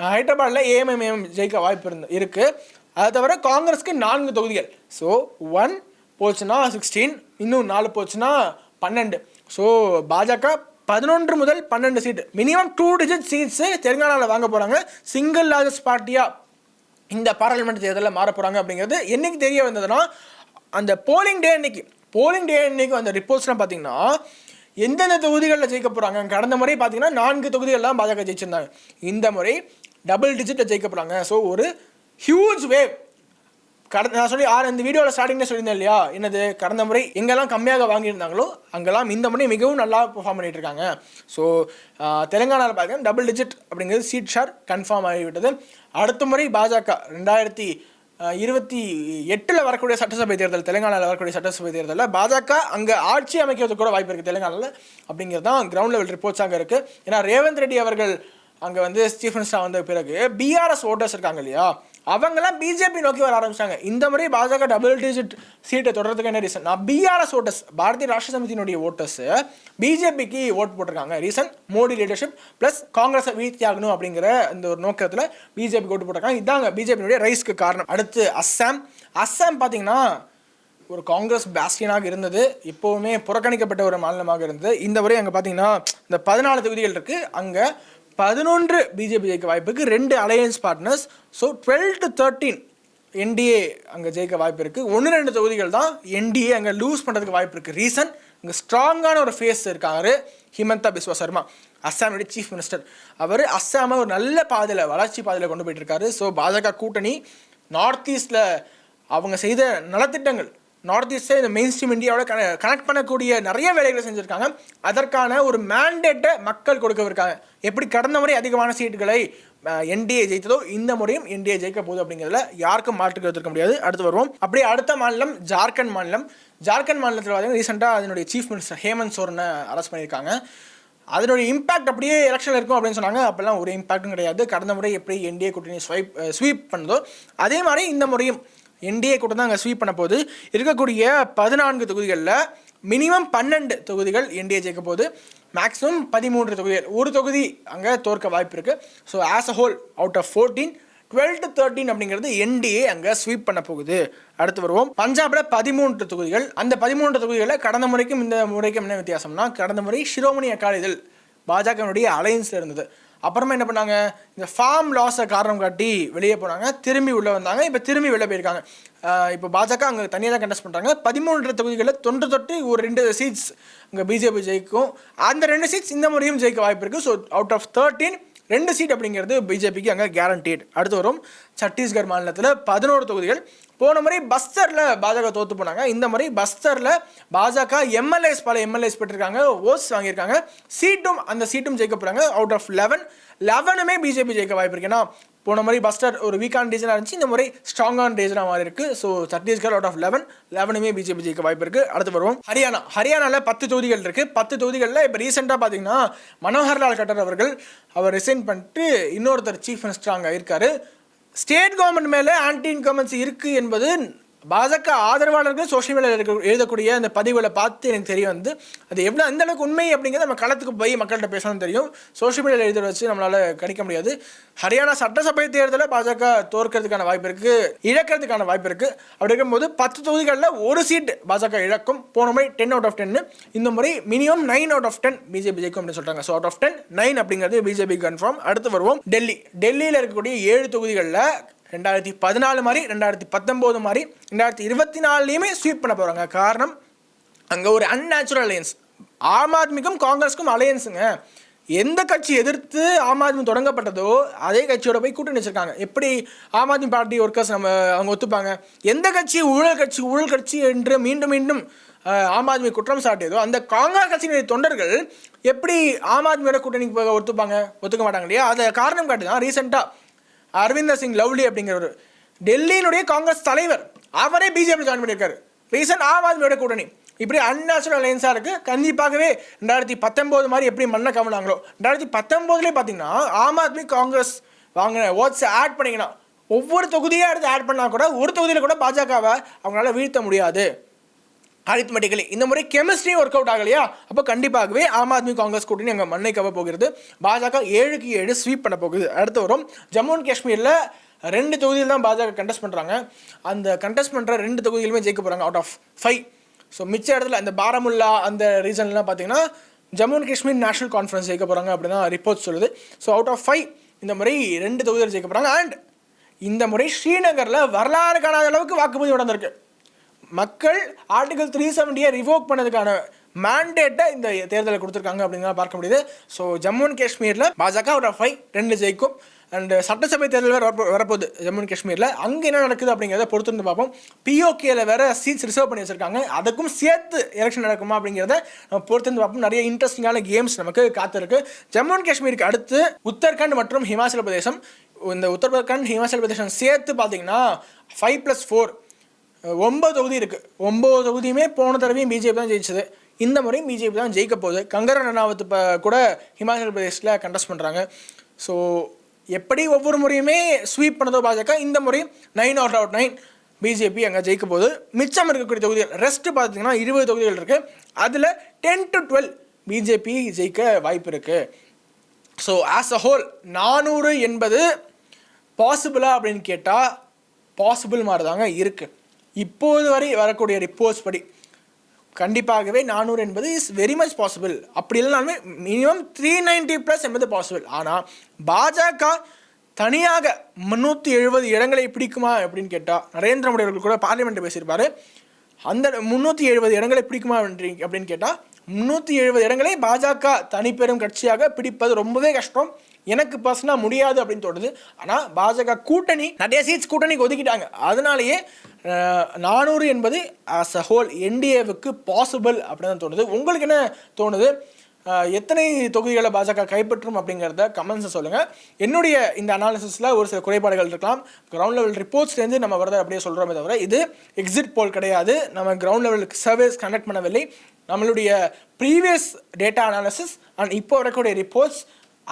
ஹைதராபாத்தில் ஏஎம்எம்ஐஎம் ஜெயிக்க வாய்ப்பு இருந்து இருக்குது அதை தவிர காங்கிரஸ்க்கு நான்கு தொகுதிகள். ஸோ ஒன் போச்சுன்னா சிக்ஸ்டீன் இன்னும் நாலு போச்சுன்னா பன்னெண்டு. ஸோ பாஜக பதினொன்று முதல் பன்னெண்டு seat minimum two digit seats தெலுங்கானாவில் வாங்க போகிறாங்க சிங்கிள் லார்ஜஸ்ட் பார்ட்டியாக இந்த பாராளுமன்ற தேர்தலில் மாற போகிறாங்க அப்படிங்கிறது என்னைக்கு தெரிய வந்ததுன்னா அந்த போலிங் டே அன்னைக்கு. போலிங் டே அன்னைக்கு அந்த ரிப்போர்ட்ஸ்லாம் பார்த்தீங்கன்னா எந்தெந்த தொகுதிகளில் ஜெயிக்க போகிறாங்க கடந்த முறை பார்த்தீங்கன்னா நான்கு தொகுதிகள்லாம் பாஜக ஜெயிச்சிருந்தாங்க. இந்த முறை டபுள் டிஜிட்டில் ஜெயிக்க போகிறாங்க ஸோ ஒரு ஹியூஜ் வேவ் கடந்த நான் சொல்லி ஆறு இந்த வீடியோவில் ஸ்டார்டிங்கில் சொல்லியிருந்தேன் இல்லையா? என்னது? கடந்த முறை எங்கெல்லாம் கம்மியாக வாங்கியிருந்தாங்களோ அங்கெல்லாம் இந்த முறை மிகவும் நல்லா பெர்ஃபார்ம் பண்ணிட்டு இருக்காங்க. ஸோ தெலுங்கானாவில் பார்த்தீங்கன்னா டபுள் டிஜிட் அப்படிங்கிறது சீட் ஷார் கன்ஃபார்ம் ஆகிவிட்டது. அடுத்த முறை பாஜக ரெண்டாயிரத்தி இருபத்தி எட்டில் வரக்கூடிய சட்டசபை தேர்தல் தெலுங்கானாவில் வரக்கூடிய சட்டசபை தேர்தலில் பாஜக அங்கே ஆட்சி அமைக்கிறதுக்கு கூட வாய்ப்பு இருக்குது தெலுங்கானாவில் அப்படிங்கிறது தான் கிரவுண்ட் லெவல் ரிப்போர்ட்ஸ் அங்கே இருக்குது ஏன்னா ரேவந்த் ரெட்டி அவர்கள் அங்கே வந்து ஸ்டீஃபன் மினிஸ்டர் வந்த பிறகு பிஆர்எஸ் ஓட்டர்ஸ் இருக்காங்க இல்லையா? அவங்கெல்லாம் பிஜேபி நோக்கி வர ஆரம்பிச்சாங்க. இந்த முறை பாஜக டபுள் டிஜிட் சீட்டை தொடர்றதுக்கு என்ன ரீசன் நான் பிஆர்எஸ் ஓட்டர்ஸ் பாரதிய ராஷ்டிர சமிதியினுடைய ஓட்டர்ஸ் பிஜேபிக்கு ஓட் போட்டிருக்காங்க. ரீசன் மோடி லீடர்ஷிப் ப்ளஸ் காங்கிரஸை வீழ்த்தி ஆகணும் அப்படிங்கிற இந்த ஒரு நோக்கத்தில் பிஜேபி ஓட்டு போட்டிருக்காங்க. இதாங்க பிஜேபியினுடைய ரைஸ்க்கு காரணம். அடுத்து அஸ்ஸாம். அஸ்ஸாம் பார்த்தீங்கன்னா ஒரு காங்கிரஸ் பேஸ்டியனாக இருந்தது. இப்போவுமே புறக்கணிக்கப்பட்ட ஒரு மாநிலமாக இருந்தது. இந்த வரை அங்கே பார்த்தீங்கன்னா இந்த பதினாலு தொகுதிகள் இருக்குது அங்கே பதினொன்று பிஜேபி ஜெயிக்க வாய்ப்புக்கு ரெண்டு alliance partners so twelve to thirteen NDA அங்கே ஜெயிக்க வாய்ப்பு இருக்குது ஒன்று ரெண்டு தொகுதிகள் தான் என்டிஏ அங்கே லூஸ் பண்ணுறதுக்கு வாய்ப்பு இருக்குது ரீசன் இங்கே ஸ்ட்ராங்கான ஒரு ஃபேஸ் இருக்காரு ஹிமந்தா பிஸ்வா சர்மா. அஸ்ஸாமுடைய சீஃப் மினிஸ்டர் அவர் அஸ்ஸாமை ஒரு நல்ல பாதையில் வளர்ச்சி பாதையில் கொண்டு போயிட்டு இருக்காரு. ஸோ பாஜக கூட்டணி நார்த் ஈஸ்டில் அவங்க செய்த நலத்திட்டங்கள் நார்த் ஈஸ்டை இந்த மெயின் ஸ்ட்ரீம் இந்தியாவோட கன கனெக்ட் பண்ணக்கூடிய நிறைய வேலைகளை செஞ்சுருக்காங்க. அதற்கான ஒரு மேண்டேட்டை மக்கள் கொடுக்கவிருக்காங்க எப்படி கடந்த முறை அதிகமான சீட்டுகளை என்டிஏ ஜெயித்ததோ இந்த முறையும் என்டிஏ ஜெயிக்க போகுது அப்படிங்கிறதுல யாருக்கும் மாற்று கருத்திருக்க முடியாது. அடுத்து வருவோம். அப்படியே அடுத்த மாநிலம் ஜார்க்கண்ட் மாநிலம். ஜார்க்கண்ட் மாநிலத்தில் பார்த்தீங்கன்னா ரீசெண்டாக அதனுடைய சீஃப் மினிஸ்டர் ஹேமந்த் சோரனை அரெஸ்ட் பண்ணியிருக்காங்க. அதனுடைய இம்பாக்ட் அப்படியே எலெக்ஷனில் இருக்கும் அப்படின்னு சொன்னாங்க. அப்போல்லாம் ஒரு இம்பாக்டும் கிடையாது. கடந்த முறை எப்படி என்டிஏ கூட்டணி ஸ்வைப் ஸ்வீப் பண்ணுதோ அதே மாதிரி இந்த முறையும் என்டிஏ கூட்டம் தான் அங்கே ஸ்வீப் பண்ண போது இருக்கக்கூடிய பதினான்கு தொகுதிகளில் மினிமம் பன்னெண்டு தொகுதிகள் என்டிஏ ஜெயிக்க போகுது. மேக்ஸிமம் பதிமூன்று தொகுதிகள். ஒரு தொகுதி அங்கே தோற்க வாய்ப்பு இருக்குது so as a whole out of fourteen twelve to thirteen அப்படிங்கிறது என்டிஏ அங்கே ஸ்வீப் பண்ண போகுது. அடுத்து வருவோம். பஞ்சாபில் பதிமூன்று தொகுதிகள். அந்த பதிமூன்று தொகுதிகளில் கடந்த முறைக்கும் இந்த முறைக்கும் என்ன வித்தியாசம்னா கடந்த முறை சிரோமணி அகாலிதள் பாஜகவினுடைய அலையன்ஸில் இருந்தது. அப்புறமா என்ன பண்ணாங்க? இந்த ஃபார்ம் லாஸை காரணம் காட்டி வெளியே போனாங்க. திரும்பி உள்ளே வந்தாங்க. இப்போ திரும்பி வெளியே போயிருக்காங்க. இப்போ பாஜக அங்கே தனியாக தான் கண்டஸ்ட் பண்ணுறாங்க பதிமூன்று தொகுதிகளில் தொன்று தொட்டு ஒரு ரெண்டு சீட்ஸ் இங்கே பிஜேபி ஜெயிக்கும். அந்த ரெண்டு சீட்ஸ் இந்த முறையும் ஜெயிக்க வாய்ப்பு இருக்குது ஸோ அவுட் ஆஃப் தேர்ட்டீன் ரெண்டு சீட் அப்படிங்கிறது பிஜேபிக்கு அங்கே கேரண்டீட் அடுத்து வரும் சத்தீஸ்கர் மாநிலத்தில் பதினோரு தொகுதிகள். போன முறை பஸ்தரில் பாஜக தோத்து போனாங்க. இந்த முறை பஸ்தரில் பாஜக எம்எல்ஏஸ் பல எம்எல்ஏஸ் பெற்றிருக்காங்க. ஓட்ஸ் வாங்கியிருக்காங்க. சீட்டும் அந்த சீட்டும் ஜெயிக்க போகிறாங்க அவுட் ஆஃப் லெவன் லெவனுமே பிஜேபி ஜெயிக்க வாய்ப்பு இருக்கு. ஏன்னா போன முறை பஸ்டர் ஒரு வீக்கான ரீசனாக இருந்துச்சு. இந்த முறை ஸ்ட்ராங்கான ரீசனாக மாறி இருக்கு. So Chhattisgarh out of eleven லெவனுமே BJP ஜெயிக்க வாய்ப்பு இருக்கு. அடுத்து வருவோம். ஹரியானா ஹரியானாவில் பத்து தொகுதிகள் இருக்கு. பத்து தொகுதிகளில் இப்போ ரீசெண்டாக பார்த்தீங்கன்னா மனோகர்லால் கட்டர் அவர்கள் அவர் ரிசைன் பண்ணிட்டு இன்னொருத்தர் சீஃப் மினிஸ்டர் அங்கே இருக்காரு. ஸ்டேட் கவர்மெண்ட் மேலே ஆன்டி இன்கமன்சி இருக்குது என்பது பாஜக ஆதரவாளர்கள் சோஷியல் மீடியாவில் இருக்க எழுதக்கூடிய அந்த பதிவுகளை பார்த்து எனக்கு தெரிய வந்து அது எவ்வளோ அந்த அளவுக்கு உண்மை அப்படிங்கிறது நம்ம களத்துக்கு போய் மக்கள்கிட்ட பேசணும் தெரியும். சோஷியல் மீடியாவில் எழுத வச்சு நம்மளால் கணிக்க முடியாது. ஹரியானா சட்டசபை தேர்தலில் பாஜக தோற்கிறதுக்கான வாய்ப்பு இருக்குது இழக்கிறதுக்கான வாய்ப்பு இருக்குது அப்படி இருக்கும்போது பத்து தொகுதிகளில் ஒரு சீட் பாஜக இழக்கும். போன முறை டென் அவுட் ஆஃப் டென்னு இந்த முறை minimum nine out of ten BJP ஜெயிக்கும் அப்படின்னு சொல்கிறாங்க so out of ten nine அப்படிங்கிறது பிஜேபி கன்ஃபார்ம் அடுத்து வருவோம். டெல்லி. டெல்லியில் இருக்கக்கூடிய ஏழு தொகுதிகளில் ரெண்டாயிரத்தி பதினாலு மாதிரி ரெண்டாயிரத்தி பத்தொம்போது மாதிரி ரெண்டாயிரத்தி இருபத்தி நாலுலேயுமே ஸ்வீப் பண்ண போகிறாங்க காரணம் அங்கே ஒரு அன்நேச்சுரல் அலையன்ஸ் ஆம் ஆத்மிக்கும் காங்கிரஸுக்கும் அலையன்ஸுங்க எந்த கட்சி எதிர்த்து ஆம் ஆத்மி தொடங்கப்பட்டதோ அதே கட்சியோட போய் கூட்டணி வச்சிருக்காங்க. எப்படி ஆம் ஆத்மி பார்ட்டி ஒர்க்கர்ஸ் நம்ம அவங்க ஒத்துப்பாங்க? எந்த கட்சி ஊழல் கட்சி ஊழல் கட்சி என்று மீண்டும் மீண்டும் ஆம் ஆத்மி குற்றம் சாட்டியதோ அந்த காங்கிரஸ் கட்சியினுடைய தொண்டர்கள் எப்படி ஆம் ஆத்மியோட கூட்டணிக்கு போக ஒத்துப்பாங்க? ஒத்துக்க மாட்டாங்க இல்லையா? அதை காரணம் காட்டி தான் ரீசெண்டாக அரவிந்தர் சிங் லவ்லி அப்படிங்கிறவர் டெல்லியினுடைய காங்கிரஸ் தலைவர். அவரே பிஜேபி ஜாயின் பண்ணியிருக்காரு. ரீசன் ஆம் ஆத்மியோட கூட்டணி. இப்படி அன்நேச்சுரல் அலையன்ஸாக இருக்குது கண்டிப்பாகவே ரெண்டாயிரத்தி பத்தொம்போது மாதிரி எப்படி மண்ணை கவனாங்களோ ரெண்டாயிரத்தி பத்தொம்போதுலேயே பார்த்தீங்கன்னா ஆம் ஆத்மி காங்கிரஸ் வாங்கின ஓட்ஸை ஆட் பண்ணிங்கன்னா ஒவ்வொரு தொகுதியாக எடுத்து ஆட் பண்ணால் கூட ஒரு தொகுதியில் கூட பாஜகவை அவங்களால வீழ்த்த முடியாது. அரித்மெட்டிக்கலி இந்த முறை கெமிஸ்ட்ரி ஒர்க் அவுட் ஆகலையா? அப்போ கண்டிப்பாகவே ஆம் ஆத்மி காங்கிரஸ் கூட்டணி அங்கே மண்ணை கவ போகிறது. பாஜக ஏழுக்கு ஏழு ஸ்வீப் பண்ண போகுது. அடுத்து வரும் ஜம்மு அண்ட் காஷ்மீரில் ரெண்டு தொகுதியில் தான் பாஜக கண்டெஸ்ட் பண்ணுறாங்க அந்த கண்டெஸ்ட் பண்ணுற ரெண்டு தொகுதியிலுமே ஜெயிக்க போகிறாங்க அவுட் ஆஃப் ஃபைவ் ஸோ மிச்ச இடத்துல அந்த பாரமுல்லா அந்த ரீசன்லாம் பார்த்தீங்கன்னா Jammu and Kashmir national conference ஜெயிக்க போகிறாங்க அப்படின்னு தான் ரிப்போர்ட் சொல்லுது. ஸோ அவுட் ஆஃப் ஃபைவ் இந்த முறை ரெண்டு தொகுதியில் ஜெயிக்க போகிறாங்க அண்ட் இந்த முறை ஸ்ரீநகரில் வரலாறு காணாத அளவுக்கு வாக்குப்பதிவு நடந்திருக்கு. மக்கள் ஆர்டிகல் த்ரீ செவன்டியை ரிவோக் பண்ணதுக்கான மேண்டேட்டை இந்த தேர்தலில் கொடுத்துருக்காங்க அப்படிங்கிறத பார்க்க முடியுது. ஸோ ஜம்மு அண்ட் காஷ்மீரில் பாஜக ஒரு ஃபைவ் ரெண்டு ஜெயிக்கும். அண்ட் சட்டசபை தேர்தல் வேறு வரப்போ வரப்போகுது ஜம்மு அண்ட் காஷ்மீரில். அங்கே என்ன நடக்குது அப்படிங்கிறத பொறுத்து இருந்து பார்ப்போம் பிஓகேல வேறு சீட்ஸ் ரிசர்வ் பண்ணி வச்சிருக்காங்க. அதுக்கும் சேர்த்து எலெக்ஷன் நடக்குமா அப்படிங்கிறத நம்ம பொறுத்து இருந்து பார்ப்போம். நிறைய இன்ட்ரெஸ்டிங்கான கேம்ஸ் நமக்கு காத்திருக்கு. ஜம்மு அண்ட் காஷ்மீருக்கு அடுத்து உத்தரகாண்ட் மற்றும் ஹிமாச்சல பிரதேசம். இந்த உத்தரகாண்ட் ஹிமாச்சல பிரதேசம் சேர்த்து பார்த்தீங்கன்னா ஃபைவ் ப்ளஸ் ஃபோர் ஒம்பது தொகுதி இருக்குது ஒம்பது தொகுதியுமே போன தடவையும் பிஜேபி தான் ஜெயிச்சது. இந்த முறையும் பிஜேபி தான் ஜெயிக்க போகுது. கங்கர ரணாவத் இப்போ கூட ஹிமாச்சல் பிரதேஷில் கண்டஸ்ட் பண்ணுறாங்க ஸோ எப்படி ஒவ்வொரு முறையுமே ஸ்வீப் பண்ணதோ பாஜக இந்த முறையும் nine out out nine BJP அங்கே ஜெயிக்க போகுது. மிச்சம் இருக்கக்கூடிய தொகுதிகள் ரெஸ்ட்டு பார்த்தீங்கன்னா இருபது தொகுதிகள் இருக்குது அதில் டென் டு டுவெல் பிஜேபி ஜெயிக்க வாய்ப்பு இருக்குது ஸோ ஆஸ் அ ஹோல் நானூறு என்பது பாசிபிளா அப்படின்னு கேட்டால் பாசிபிள் மாதிரி தாங்க இருக்குது இப்போது வரை வரக்கூடிய ரிப்போர்ட்ஸ் படி கண்டிப்பாகவே நானூறு என்பது இஸ் வெரி மச் பாசிபிள் அப்படி இல்லைனாலுமே மினிமம் த்ரீ நைன்டி ப்ளஸ் என்பது பாசிபிள் ஆனால் பாஜக தனியாக முந்நூற்றி எழுபது இடங்களை பிடிக்குமா அப்படின்னு கேட்டால் நரேந்திர மோடி அவர்கள் கூட பார்லிமெண்ட்டில் பேசியிருப்பார். அந்த முந்நூற்றி எழுபது இடங்களை பிடிக்குமா அப்படின்னு அப்படின்னு கேட்டால் முந்நூற்றி எழுபது இடங்களை பாஜக தனிப்பெரும் கட்சியாக பிடிப்பது ரொம்பவே கஷ்டம். எனக்கு பர்சனலாக முடியாது அப்படின்னு தோணுது. ஆனால் பாஜக கூட்டணி நிறைய சீட்ஸ் கூட்டணிக்கு ஒதுக்கிட்டாங்க. அதனாலேயே நானூறு என்பது ஆஸ் அ ஹோல் என்டிஏவுக்கு பாசிபிள் அப்படின்னு தான் தோணுது. உங்களுக்கு என்ன தோணுது? எத்தனை தொகுதிகளை பாஜக கைப்பற்றும் அப்படிங்கிறத கமெண்ட்ஸை சொல்லுங்கள் என்னுடைய இந்த அனாலிசிஸில் ஒரு சில குறைபாடுகள் இருக்கலாம். கிரவுண்ட் லெவல் ரிப்போர்ட்ஸ்லேருந்து நம்ம வரதை அப்படியே சொல்கிறோமே தவிர இது எக்ஸிட் போல் கிடையாது. நம்ம கிரவுண்ட் லெவலுக்கு சர்வேஸ் கண்டக்ட் பண்ணவில்லை. நம்மளுடைய ப்ரீவியஸ் டேட்டா அனாலிசிஸ் அண்ட் இப்போ வரக்கூடிய ரிப்போர்ட்ஸ்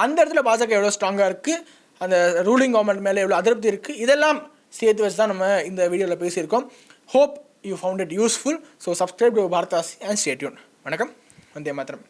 அந்த இடத்துல பாஜக எவ்வளோ ஸ்ட்ராங்காக இருக்குது அந்த ரூலிங் கவர்மெண்ட் மேலே எவ்வளோ அதிருப்தி இருக்குது இதெல்லாம் சேர்த்து வச்சு தான் நம்ம இந்த வீடியோவில் பேசியிருக்கோம். Hope you found it useful so subscribe to Bharatas and stay tuned வணக்கம். வந்தே மாத்திரம்